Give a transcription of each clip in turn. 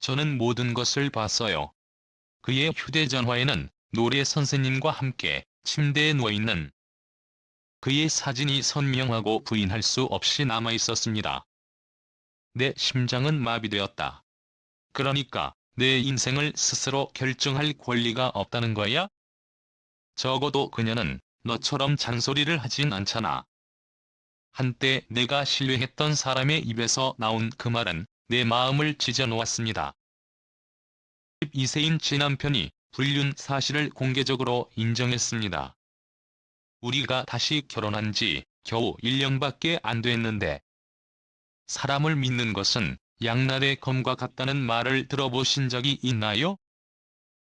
저는 모든 것을 봤어요. 그의 휴대전화에는 노래 선생님과 함께 침대에 누워있는 그의 사진이 선명하고 부인할 수 없이 남아 있었습니다. 내 심장은 마비되었다. 그러니까 내 인생을 스스로 결정할 권리가 없다는 거야? 적어도 그녀는 너처럼 잔소리를 하진 않잖아. 한때 내가 신뢰했던 사람의 입에서 나온 그 말은 내 마음을 찢어놓았습니다. 12세인 제 남편이 불륜 사실을 공개적으로 인정했습니다. 우리가 다시 결혼한 지 겨우 1년밖에 안 됐는데 사람을 믿는 것은 양날의 검과 같다는 말을 들어보신 적이 있나요?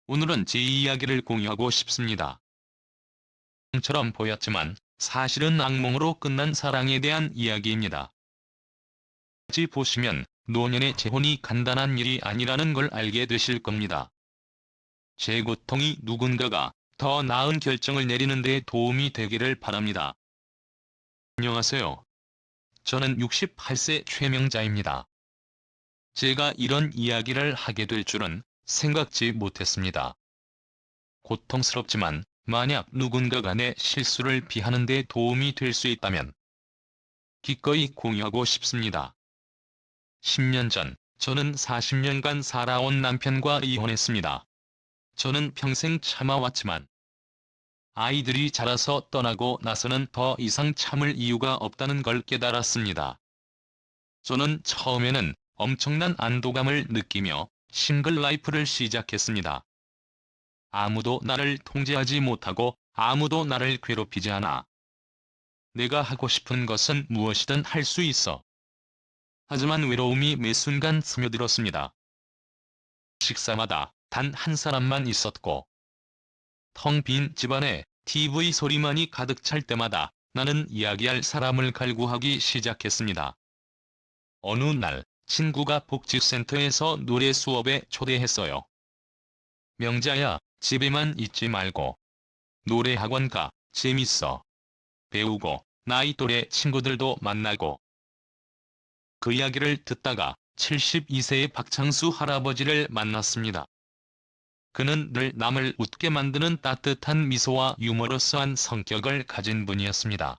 오늘은 제 이야기를 공유하고 싶습니다. 처럼 보였지만 사실은 악몽으로 끝난 사랑에 대한 이야기입니다. 보시면 노년의 재혼이 간단한 일이 아니라는 걸 알게 되실 겁니다. 제 고통이 누군가가 더 나은 결정을 내리는 데 도움이 되기를 바랍니다. 안녕하세요. 저는 68세 최명자입니다. 제가 이런 이야기를 하게 될 줄은 생각지 못했습니다. 고통스럽지만 만약 누군가가 내 실수를 비하는 데 도움이 될 수 있다면 기꺼이 공유하고 싶습니다. 10년 전 저는 40년간 살아온 남편과 이혼했습니다. 저는 평생 참아왔지만 아이들이 자라서 떠나고 나서는 더 이상 참을 이유가 없다는 걸 깨달았습니다. 저는 처음에는 엄청난 안도감을 느끼며 싱글 라이프를 시작했습니다. 아무도 나를 통제하지 못하고 아무도 나를 괴롭히지 않아. 내가 하고 싶은 것은 무엇이든 할 수 있어. 하지만 외로움이 매 순간 스며들었습니다. 식사마다 단 한 사람만 있었고 텅 빈 집안에 TV 소리만이 가득 찰 때마다 나는 이야기할 사람을 갈구하기 시작했습니다. 어느 날 친구가 복지센터에서 노래 수업에 초대했어요. 명자야, 집에만 있지 말고 노래 학원 가, 재밌어. 배우고 나이 또래 친구들도 만나고 그 이야기를 듣다가 72세의 박창수 할아버지를 만났습니다. 그는 늘 남을 웃게 만드는 따뜻한 미소와 유머러스한 성격을 가진 분이었습니다.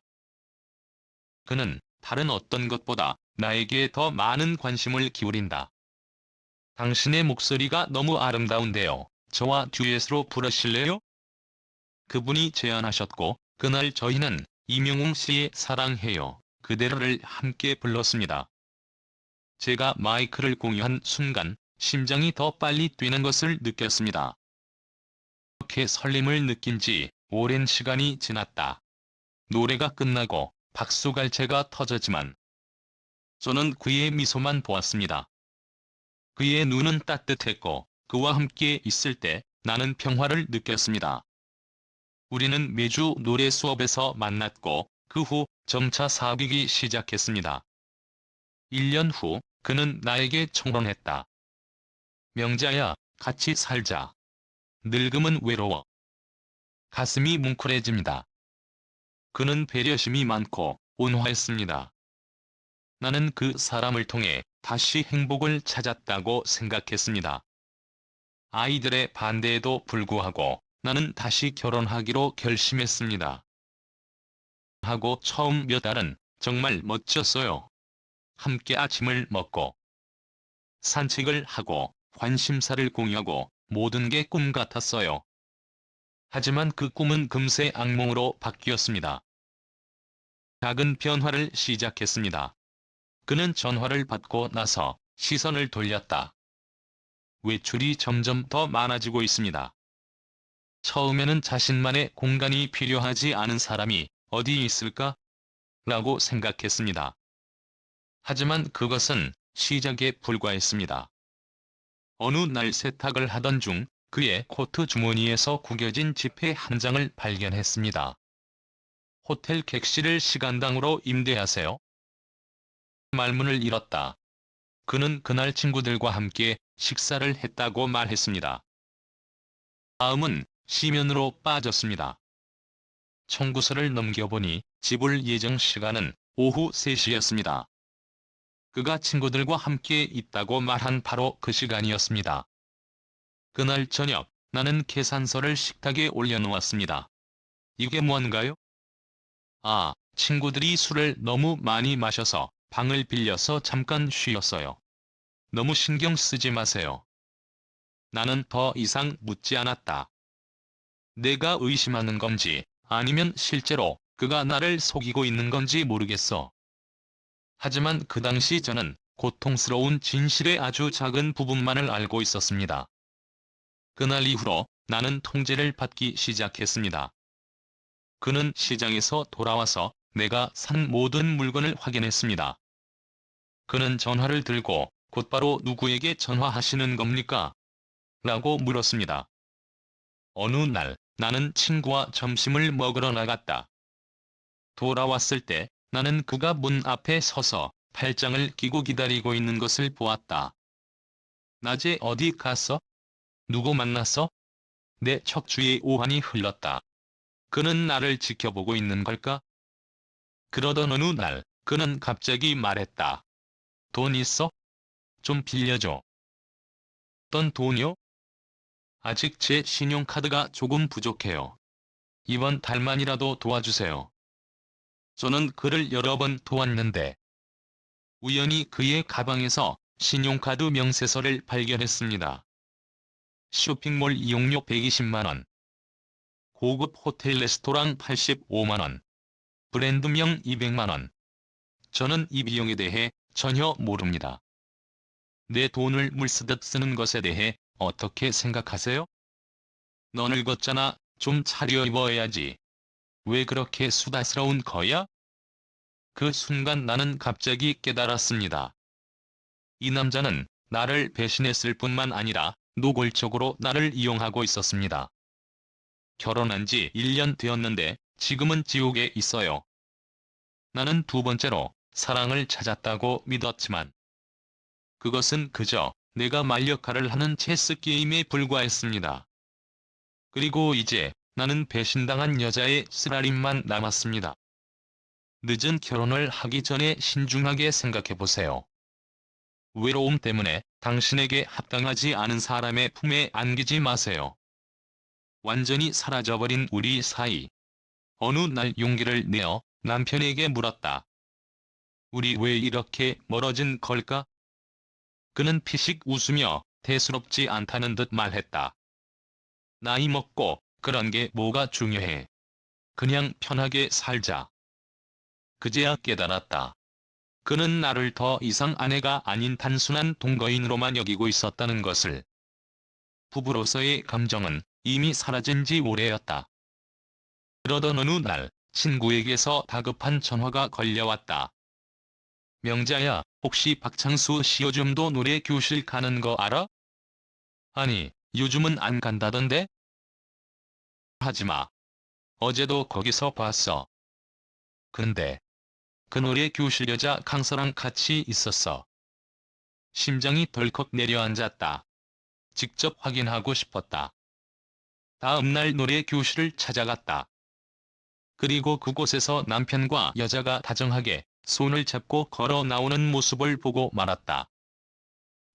그는 다른 어떤 것보다 나에게 더 많은 관심을 기울인다. 당신의 목소리가 너무 아름다운데요. 저와 듀엣으로 부르실래요? 그분이 제안하셨고 그날 저희는 이명웅 씨의 사랑해요. 그대로를 함께 불렀습니다. 제가 마이크를 공유한 순간 심장이 더 빨리 뛰는 것을 느꼈습니다. 그렇게 설렘을 느낀 지 오랜 시간이 지났다. 노래가 끝나고 박수갈채가 터졌지만 저는 그의 미소만 보았습니다. 그의 눈은 따뜻했고 그와 함께 있을 때 나는 평화를 느꼈습니다. 우리는 매주 노래 수업에서 만났고 그 후 점차 사귀기 시작했습니다. 1년 후 그는 나에게 청혼했다. 명자야, 같이 살자. 늙음은 외로워. 가슴이 뭉클해집니다. 그는 배려심이 많고 온화했습니다. 나는 그 사람을 통해 다시 행복을 찾았다고 생각했습니다. 아이들의 반대에도 불구하고 나는 다시 결혼하기로 결심했습니다. 하고 처음 몇 달은 정말 멋졌어요. 함께 아침을 먹고 산책을 하고 관심사를 공유하고 모든 게 꿈 같았어요. 하지만 그 꿈은 금세 악몽으로 바뀌었습니다. 작은 변화를 시작했습니다. 그는 전화를 받고 나서 시선을 돌렸다. 외출이 점점 더 많아지고 있습니다. 처음에는 자신만의 공간이 필요하지 않은 사람이 어디 있을까? 라고 생각했습니다. 하지만 그것은 시작에 불과했습니다. 어느 날 세탁을 하던 중 그의 코트 주머니에서 구겨진 지폐 한 장을 발견했습니다. 호텔 객실을 시간당으로 임대하세요? 말문을 잃었다. 그는 그날 친구들과 함께 식사를 했다고 말했습니다. 다음은 시면으로 빠졌습니다. 청구서를 넘겨보니 지불 예정 시간은 오후 3시였습니다. 그가 친구들과 함께 있다고 말한 바로 그 시간이었습니다. 그날 저녁 나는 계산서를 식탁에 올려놓았습니다. 이게 뭔가요? 아, 친구들이 술을 너무 많이 마셔서 방을 빌려서 잠깐 쉬었어요. 너무 신경 쓰지 마세요. 나는 더 이상 묻지 않았다. 내가 의심하는 건지 아니면 실제로 그가 나를 속이고 있는 건지 모르겠어. 하지만 그 당시 저는 고통스러운 진실의 아주 작은 부분만을 알고 있었습니다. 그날 이후로 나는 통제를 받기 시작했습니다. 그는 시장에서 돌아와서 내가 산 모든 물건을 확인했습니다. 그는 전화를 들고 곧바로 누구에게 전화하시는 겁니까? 라고 물었습니다. 어느 날 나는 친구와 점심을 먹으러 나갔다. 돌아왔을 때 나는 그가 문 앞에 서서 팔짱을 끼고 기다리고 있는 것을 보았다. 낮에 어디 갔어? 누구 만났어? 내 척추에 오한이 흘렀다. 그는 나를 지켜보고 있는 걸까? 그러던 어느 날 그는 갑자기 말했다. 돈 있어? 좀 빌려줘. 어떤 돈이요? 아직 제 신용카드가 조금 부족해요. 이번 달만이라도 도와주세요. 저는 그를 여러 번 도왔는데 우연히 그의 가방에서 신용카드 명세서를 발견했습니다. 쇼핑몰 이용료 120만원, 고급 호텔 레스토랑 85만원, 브랜드명 200만원. 저는 이 비용에 대해 전혀 모릅니다. 내 돈을 물쓰듯 쓰는 것에 대해 어떻게 생각하세요? 너 늙었잖아. 좀 차려 입어야지. 왜 그렇게 수다스러운 거야? 그 순간 나는 갑자기 깨달았습니다. 이 남자는 나를 배신했을 뿐만 아니라 노골적으로 나를 이용하고 있었습니다. 결혼한 지 1년 되었는데 지금은 지옥에 있어요. 나는 두 번째로 사랑을 찾았다고 믿었지만 그것은 그저 내가 말 역할을 하는 체스 게임에 불과했습니다. 그리고 이제 나는 배신당한 여자의 쓰라림만 남았습니다. 늦은 결혼을 하기 전에 신중하게 생각해보세요. 외로움 때문에 당신에게 합당하지 않은 사람의 품에 안기지 마세요. 완전히 사라져버린 우리 사이. 어느 날 용기를 내어 남편에게 물었다. 우리 왜 이렇게 멀어진 걸까? 그는 피식 웃으며 대수롭지 않다는 듯 말했다. 나이 먹고 그런 게 뭐가 중요해. 그냥 편하게 살자. 그제야 깨달았다. 그는 나를 더 이상 아내가 아닌 단순한 동거인으로만 여기고 있었다는 것을. 부부로서의 감정은 이미 사라진 지 오래였다. 그러던 어느 날 친구에게서 다급한 전화가 걸려왔다. 명자야, 혹시 박창수 씨 요즘도 노래 교실 가는 거 알아? 아니, 요즘은 안 간다던데? 하지마. 어제도 거기서 봤어. 근데 그 노래 교실 여자 강서랑 같이 있었어. 심장이 덜컥 내려앉았다. 직접 확인하고 싶었다. 다음 날 노래 교실을 찾아갔다. 그리고 그곳에서 남편과 여자가 다정하게 손을 잡고 걸어 나오는 모습을 보고 말았다.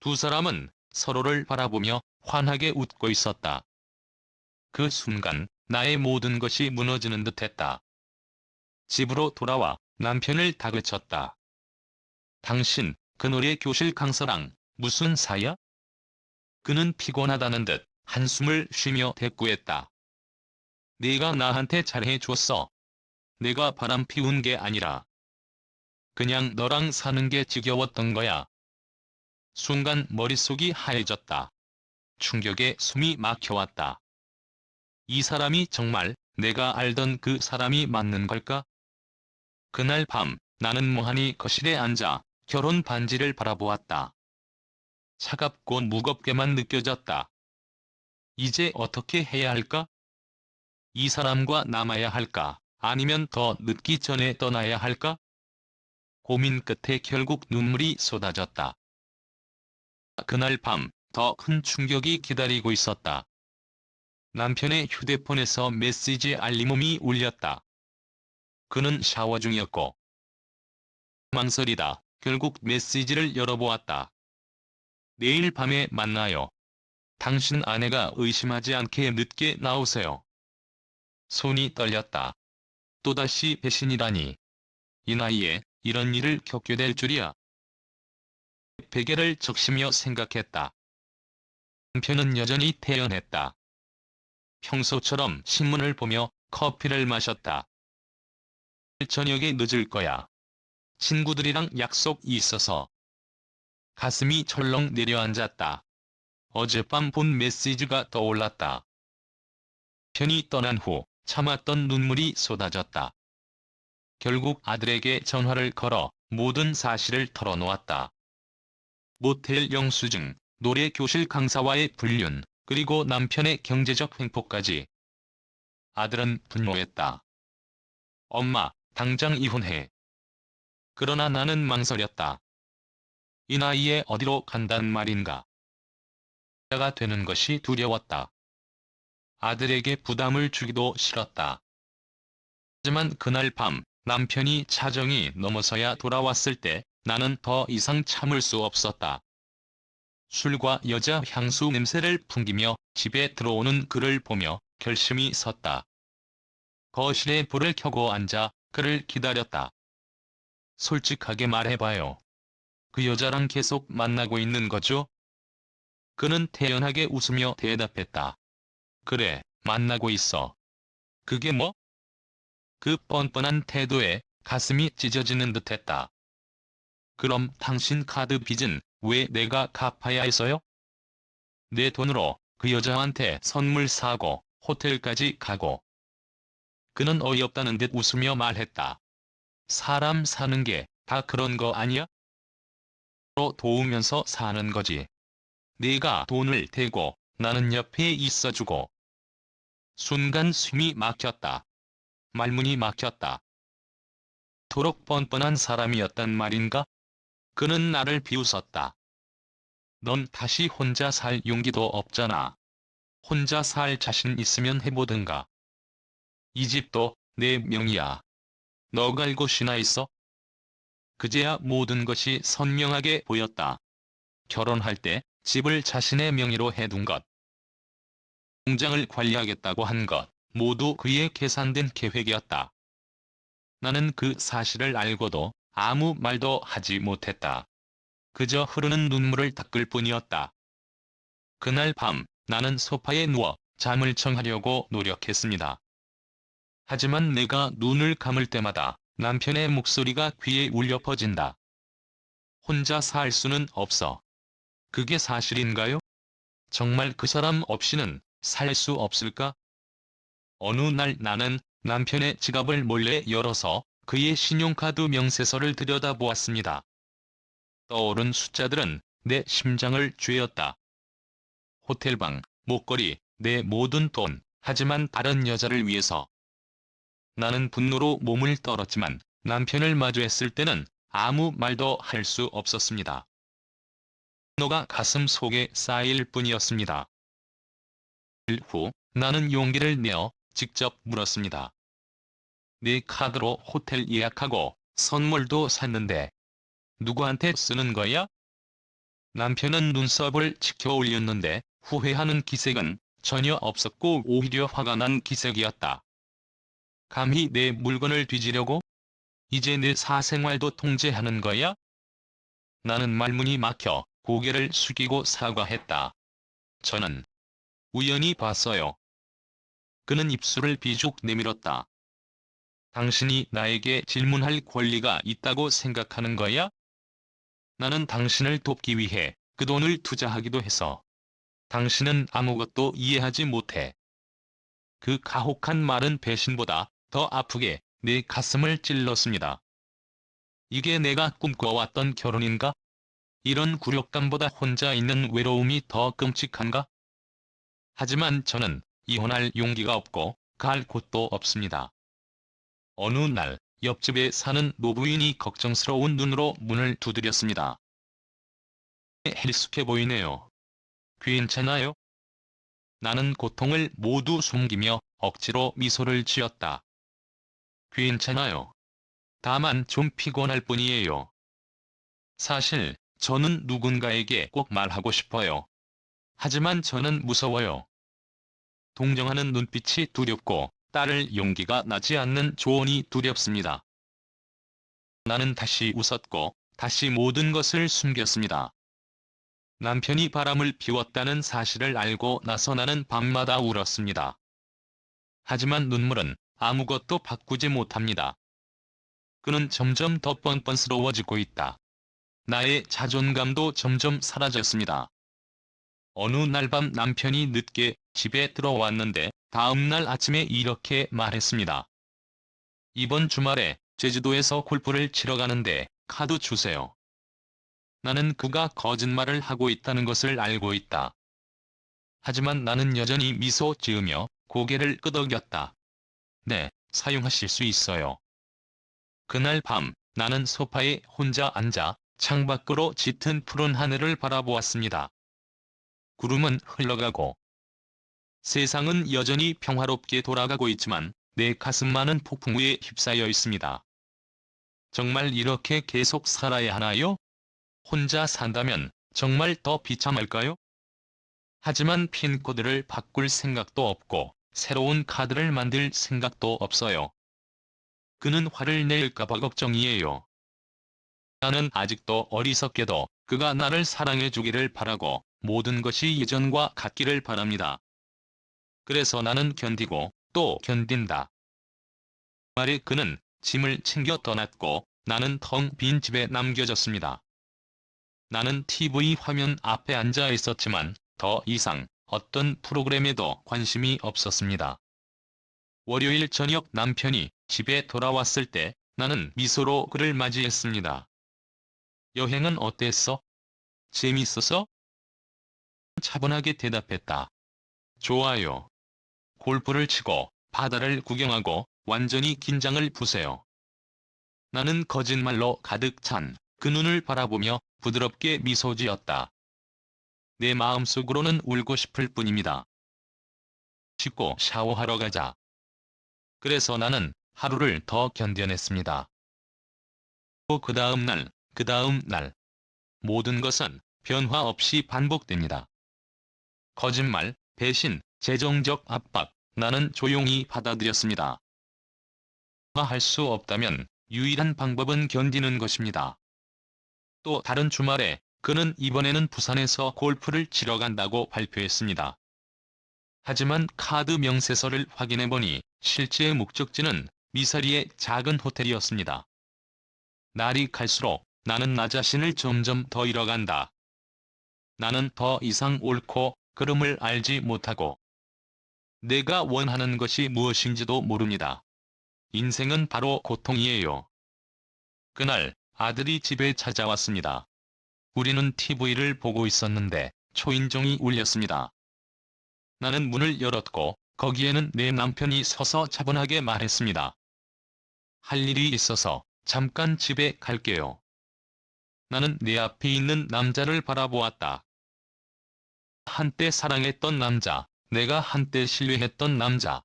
두 사람은 서로를 바라보며 환하게 웃고 있었다. 그 순간 나의 모든 것이 무너지는 듯했다. 집으로 돌아와 남편을 다그쳤다. 당신, 그 노래 교실 강서랑 무슨 사야? 그는 피곤하다는 듯 한숨을 쉬며 대꾸했다. 네가 나한테 잘해줬어. 내가 바람 피운 게 아니라 그냥 너랑 사는 게 지겨웠던 거야. 순간 머릿속이 하얘졌다. 충격에 숨이 막혀왔다. 이 사람이 정말 내가 알던 그 사람이 맞는 걸까? 그날 밤 나는 멍하니 거실에 앉아 결혼 반지를 바라보았다. 차갑고 무겁게만 느껴졌다. 이제 어떻게 해야 할까? 이 사람과 남아야 할까? 아니면 더 늦기 전에 떠나야 할까? 고민 끝에 결국 눈물이 쏟아졌다. 그날 밤 더 큰 충격이 기다리고 있었다. 남편의 휴대폰에서 메시지 알림음이 울렸다. 그는 샤워 중이었고 망설이다 결국 메시지를 열어보았다. 내일 밤에 만나요. 당신 아내가 의심하지 않게 늦게 나오세요. 손이 떨렸다. 또다시 배신이라니. 이 나이에 이런 일을 겪게 될 줄이야. 베개를 적시며 생각했다. 남편은 여전히 태연했다. 평소처럼 신문을 보며 커피를 마셨다. 저녁에 늦을 거야. 친구들이랑 약속이 있어서. 가슴이 철렁 내려앉았다. 어젯밤 본 메시지가 떠올랐다. 편이 떠난 후 참았던 눈물이 쏟아졌다. 결국 아들에게 전화를 걸어 모든 사실을 털어놓았다. 모텔 영수증, 노래 교실 강사와의 불륜, 그리고 남편의 경제적 횡포까지. 아들은 분노했다. 엄마, 당장 이혼해. 그러나 나는 망설였다. 이 나이에 어디로 간단 말인가. 가 되는 것이 두려웠다. 아들에게 부담을 주기도 싫었다. 하지만 그날 밤 남편이 차정이 넘어서야 돌아왔을 때 나는 더 이상 참을 수 없었다. 술과 여자 향수 냄새를 풍기며 집에 들어오는 그를 보며 결심이 섰다. 거실에 불을 켜고 앉아 그를 기다렸다. 솔직하게 말해봐요. 그 여자랑 계속 만나고 있는 거죠? 그는 태연하게 웃으며 대답했다. 그래, 만나고 있어. 그게 뭐? 그 뻔뻔한 태도에 가슴이 찢어지는 듯했다. 그럼 당신 카드 빚은 왜 내가 갚아야 해서요? 내 돈으로 그 여자한테 선물 사고 호텔까지 가고. 그는 어이없다는 듯 웃으며 말했다. 사람 사는 게 다 그런 거 아니야? 서로 도우면서 사는 거지. 네가 돈을 대고 나는 옆에 있어주고. 순간 숨이 막혔다. 말문이 막혔다. 도록 뻔뻔한 사람이었단 말인가? 그는 나를 비웃었다. 넌 다시 혼자 살 용기도 없잖아. 혼자 살 자신 있으면 해보든가. 이 집도 내 명이야. 알 곳이나 있어? 그제야 모든 것이 선명하게 보였다. 결혼할 때 집을 자신의 명의로 해둔 것. 공장을 관리하겠다고 한 것. 모두 그의 계산된 계획이었다. 나는 그 사실을 알고도 아무 말도 하지 못했다. 그저 흐르는 눈물을 닦을 뿐이었다. 그날 밤 나는 소파에 누워 잠을 청하려고 노력했습니다. 하지만 내가 눈을 감을 때마다 남편의 목소리가 귀에 울려 퍼진다. 혼자 살 수는 없어. 그게 사실인가요? 정말 그 사람 없이는 살 수 없을까? 어느 날 나는 남편의 지갑을 몰래 열어서 그의 신용카드 명세서를 들여다보았습니다. 떠오른 숫자들은 내 심장을 쥐었다. 호텔방, 목걸이, 내 모든 돈, 하지만 다른 여자를 위해서. 나는 분노로 몸을 떨었지만 남편을 마주했을 때는 아무 말도 할 수 없었습니다. 분노가 가슴 속에 쌓일 뿐이었습니다. 일 후 나는 용기를 내어 직접 물었습니다. 네 카드로 호텔 예약하고 선물도 샀는데 누구한테 쓰는 거야? 남편은 눈썹을 치켜 올렸는데 후회하는 기색은 전혀 없었고 오히려 화가 난 기색이었다. 감히 내 물건을 뒤지려고? 이제 내 사생활도 통제하는 거야? 나는 말문이 막혀 고개를 숙이고 사과했다. 저는 우연히 봤어요. 그는 입술을 비죽 내밀었다. 당신이 나에게 질문할 권리가 있다고 생각하는 거야? 나는 당신을 돕기 위해 그 돈을 투자하기도 해서. 당신은 아무것도 이해하지 못해. 그 가혹한 말은 배신보다 더 아프게 내 가슴을 찔렀습니다. 이게 내가 꿈꿔왔던 결혼인가? 이런 굴욕감보다 혼자 있는 외로움이 더 끔찍한가? 하지만 저는 이혼할 용기가 없고 갈 곳도 없습니다. 어느 날 옆집에 사는 노부인이 걱정스러운 눈으로 문을 두드렸습니다. 헬스케 보이네요. 괜찮아요? 나는 고통을 모두 숨기며 억지로 미소를 지었다. 괜찮아요. 다만 좀 피곤할 뿐이에요. 사실 저는 누군가에게 꼭 말하고 싶어요. 하지만 저는 무서워요. 동정하는 눈빛이 두렵고 딸을 용기가 나지 않는 조언이 두렵습니다. 나는 다시 웃었고 다시 모든 것을 숨겼습니다. 남편이 바람을 피웠다는 사실을 알고 나서 나는 밤마다 울었습니다. 하지만 눈물은 아무것도 바꾸지 못합니다. 그는 점점 더 뻔뻔스러워지고 있다. 나의 자존감도 점점 사라졌습니다. 어느 날 밤 남편이 늦게 집에 들어왔는데 다음날 아침에 이렇게 말했습니다. 이번 주말에 제주도에서 골프를 치러 가는데 카드 주세요. 나는 그가 거짓말을 하고 있다는 것을 알고 있다. 하지만 나는 여전히 미소 지으며 고개를 끄덕였다. 네, 사용하실 수 있어요. 그날 밤 나는 소파에 혼자 앉아 창밖으로 짙은 푸른 하늘을 바라보았습니다. 구름은 흘러가고 세상은 여전히 평화롭게 돌아가고 있지만 내 가슴만은 폭풍우에 휩싸여 있습니다. 정말 이렇게 계속 살아야 하나요? 혼자 산다면 정말 더 비참할까요? 하지만 핀코드를 바꿀 생각도 없고 새로운 카드를 만들 생각도 없어요. 그는 화를 낼까봐 걱정이에요. 나는 아직도 어리석게도 그가 나를 사랑해주기를 바라고 모든 것이 예전과 같기를 바랍니다. 그래서 나는 견디고 또 견딘다. 말에 그는 짐을 챙겨 떠났고 나는 텅 빈 집에 남겨졌습니다. 나는 TV 화면 앞에 앉아 있었지만 더 이상 어떤 프로그램에도 관심이 없었습니다. 월요일 저녁 남편이 집에 돌아왔을 때 나는 미소로 그를 맞이했습니다. 여행은 어땠어? 재밌었어? 차분하게 대답했다. 좋아요. 골프를 치고 바다를 구경하고 완전히 긴장을 푸세요. 나는 거짓말로 가득 찬 그 눈을 바라보며 부드럽게 미소 지었다. 내 마음속으로는 울고 싶을 뿐입니다. 씻고 샤워하러 가자. 그래서 나는 하루를 더 견뎌냈습니다. 또그 다음 날, 그 다음 날. 모든 것은 변화 없이 반복됩니다. 거짓말, 배신, 재정적 압박, 나는 조용히 받아들였습니다. 할 수 없다면 유일한 방법은 견디는 것입니다. 또 다른 주말에 그는 이번에는 부산에서 골프를 치러 간다고 발표했습니다. 하지만 카드 명세서를 확인해보니 실제 목적지는 미사리의 작은 호텔이었습니다. 날이 갈수록 나는 나 자신을 점점 더 잃어간다. 나는 더 이상 옳고 그름을 알지 못하고 내가 원하는 것이 무엇인지도 모릅니다. 인생은 바로 고통이에요. 그날 아들이 집에 찾아왔습니다. 우리는 TV를 보고 있었는데 초인종이 울렸습니다. 나는 문을 열었고 거기에는 내 남편이 서서 차분하게 말했습니다. 할 일이 있어서 잠깐 집에 갈게요. 나는 내 앞에 있는 남자를 바라보았다. 한때 사랑했던 남자, 내가 한때 신뢰했던 남자.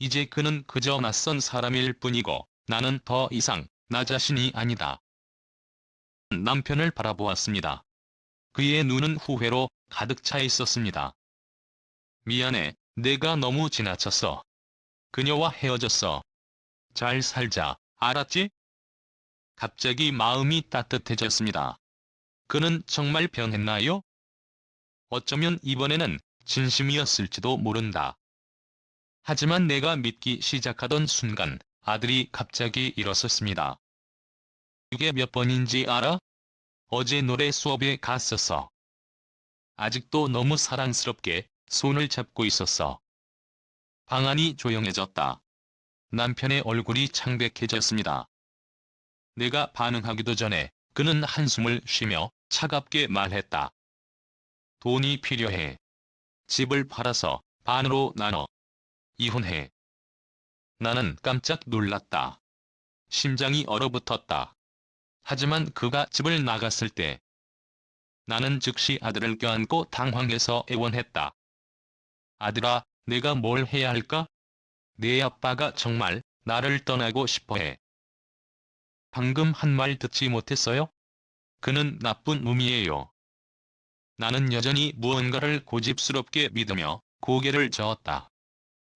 이제 그는 그저 낯선 사람일 뿐이고 나는 더 이상 나 자신이 아니다. 남편을 바라보았습니다. 그의 눈은 후회로 가득 차 있었습니다. 미안해, 내가 너무 지나쳤어. 그녀와 헤어졌어. 잘 살자, 알았지? 갑자기 마음이 따뜻해졌습니다. 그는 정말 변했나요? 어쩌면 이번에는 진심이었을지도 모른다. 하지만 내가 믿기 시작하던 순간 아들이 갑자기 일어섰습니다. 이게 몇 번인지 알아? 어제 노래 수업에 갔었어. 아직도 너무 사랑스럽게 손을 잡고 있었어. 방안이 조용해졌다. 남편의 얼굴이 창백해졌습니다. 내가 반응하기도 전에 그는 한숨을 쉬며 차갑게 말했다. 돈이 필요해. 집을 팔아서 반으로 나눠. 이혼해. 나는 깜짝 놀랐다. 심장이 얼어붙었다. 하지만 그가 집을 나갔을 때 나는 즉시 아들을 껴안고 당황해서 애원했다. 아들아, 내가 뭘 해야 할까? 내 아빠가 정말 나를 떠나고 싶어해. 방금 한 말 듣지 못했어요? 그는 나쁜 놈이에요. 나는 여전히 무언가를 고집스럽게 믿으며 고개를 저었다.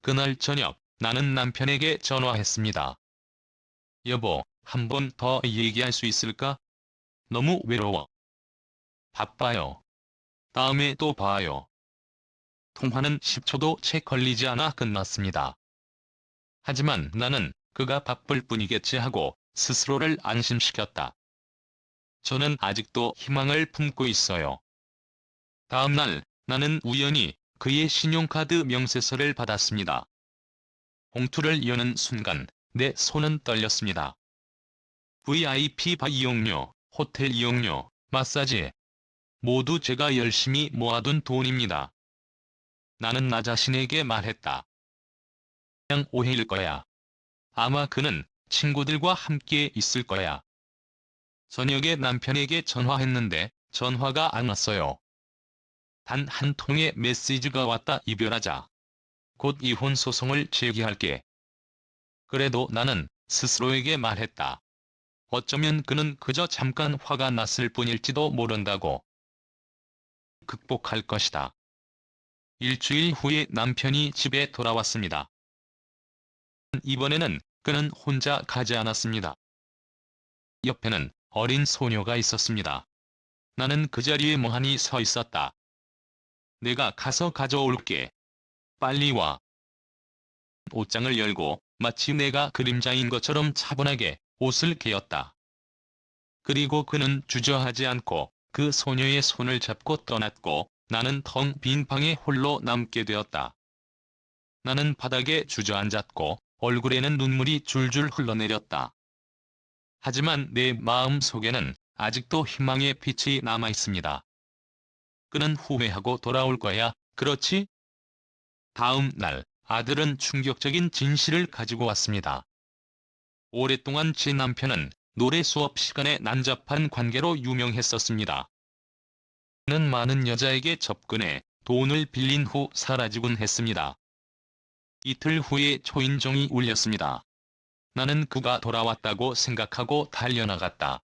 그날 저녁 나는 남편에게 전화했습니다. 여보, 한 번 더 얘기할 수 있을까? 너무 외로워. 바빠요. 다음에 또 봐요. 통화는 10초도 채 걸리지 않아 끝났습니다. 하지만 나는 그가 바쁠 뿐이겠지 하고 스스로를 안심시켰다. 저는 아직도 희망을 품고 있어요. 다음 날 나는 우연히 그의 신용카드 명세서를 받았습니다. 봉투를 여는 순간 내 손은 떨렸습니다. VIP 바 이용료, 호텔 이용료, 마사지 모두 제가 열심히 모아둔 돈입니다. 나는 나 자신에게 말했다. 그냥 오해일 거야. 아마 그는 친구들과 함께 있을 거야. 저녁에 남편에게 전화했는데 전화가 안 왔어요. 단 한 통의 메시지가 왔다 이별하자. 곧 이혼 소송을 제기할게. 그래도 나는 스스로에게 말했다. 어쩌면 그는 그저 잠깐 화가 났을 뿐일지도 모른다고. 극복할 것이다. 일주일 후에 남편이 집에 돌아왔습니다. 이번에는 그는 혼자 가지 않았습니다. 옆에는 어린 소녀가 있었습니다. 나는 그 자리에 멍하니 서 있었다. 내가 가서 가져올게. 빨리 와. 옷장을 열고 마치 내가 그림자인 것처럼 차분하게 옷을 개었다. 그리고 그는 주저하지 않고 그 소녀의 손을 잡고 떠났고 나는 텅 빈 방에 홀로 남게 되었다. 나는 바닥에 주저앉았고 얼굴에는 눈물이 줄줄 흘러내렸다. 하지만 내 마음 속에는 아직도 희망의 빛이 남아 있습니다. 그는 후회하고 돌아올 거야, 그렇지? 다음 날 아들은 충격적인 진실을 가지고 왔습니다. 오랫동안 제 남편은 노래 수업 시간에 난잡한 관계로 유명했었습니다. 그는 많은 여자에게 접근해 돈을 빌린 후 사라지곤 했습니다. 이틀 후에 초인종이 울렸습니다. 나는 그가 돌아왔다고 생각하고 달려나갔다.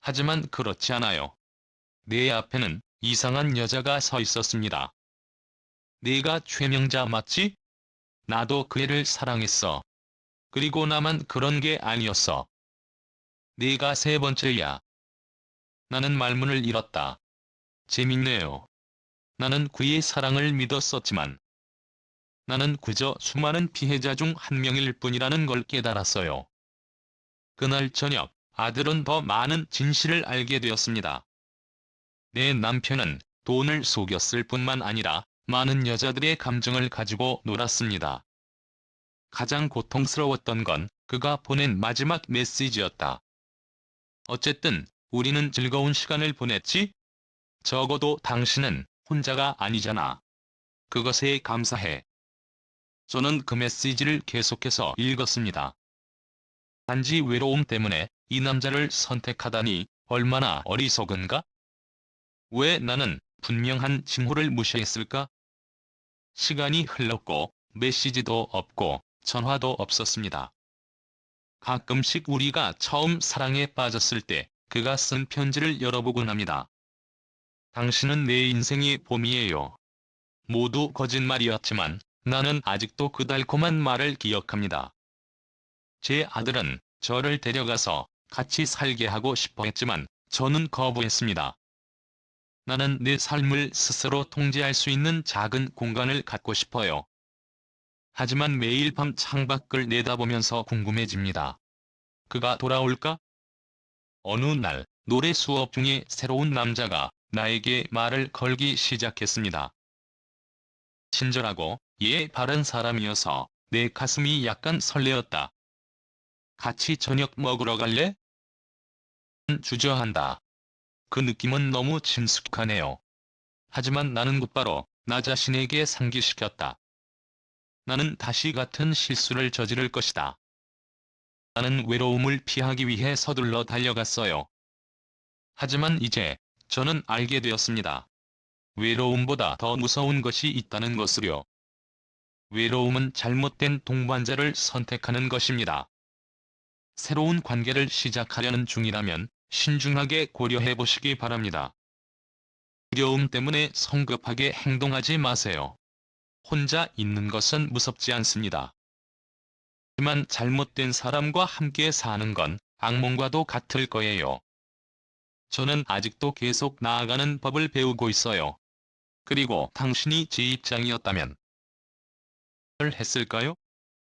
하지만 그렇지 않아요. 내 앞에는 이상한 여자가 서 있었습니다. 네가 최명자 맞지? 나도 그 애를 사랑했어. 그리고 나만 그런 게 아니었어. 네가 세 번째야. 나는 말문을 잃었다. 재밌네요. 나는 그의 사랑을 믿었었지만 나는 그저 수많은 피해자 중 한 명일 뿐이라는 걸 깨달았어요. 그날 저녁 아들은 더 많은 진실을 알게 되었습니다. 내 남편은 돈을 속였을 뿐만 아니라 많은 여자들의 감정을 가지고 놀았습니다. 가장 고통스러웠던 건 그가 보낸 마지막 메시지였다. 어쨌든 우리는 즐거운 시간을 보냈지? 적어도 당신은 혼자가 아니잖아. 그것에 감사해. 저는 그 메시지를 계속해서 읽었습니다. 단지 외로움 때문에 이 남자를 선택하다니 얼마나 어리석은가? 왜 나는 분명한 징후를 무시했을까? 시간이 흘렀고 메시지도 없고 전화도 없었습니다. 가끔씩 우리가 처음 사랑에 빠졌을 때 그가 쓴 편지를 열어보곤 합니다. 당신은 내 인생의 봄이에요. 모두 거짓말이었지만 나는 아직도 그 달콤한 말을 기억합니다. 제 아들은 저를 데려가서 같이 살게 하고 싶어 했지만 저는 거부했습니다. 나는 내 삶을 스스로 통제할 수 있는 작은 공간을 갖고 싶어요. 하지만 매일 밤 창밖을 내다보면서 궁금해집니다. 그가 돌아올까? 어느 날 노래 수업 중에 새로운 남자가 나에게 말을 걸기 시작했습니다. 친절하고 예 바른 사람이어서 내 가슴이 약간 설레었다. 같이 저녁 먹으러 갈래? 주저한다. 그 느낌은 너무 친숙하네요. 하지만 나는 곧바로 나 자신에게 상기시켰다. 나는 다시 같은 실수를 저지를 것이다. 나는 외로움을 피하기 위해 서둘러 달려갔어요. 하지만 이제 저는 알게 되었습니다. 외로움보다 더 무서운 것이 있다는 것을요. 외로움은 잘못된 동반자를 선택하는 것입니다. 새로운 관계를 시작하려는 중이라면 신중하게 고려해 보시기 바랍니다. 두려움 때문에 성급하게 행동하지 마세요. 혼자 있는 것은 무섭지 않습니다. 하지만 잘못된 사람과 함께 사는 건 악몽과도 같을 거예요. 저는 아직도 계속 나아가는 법을 배우고 있어요. 그리고 당신이 제 입장이었다면 뭘 했을까요?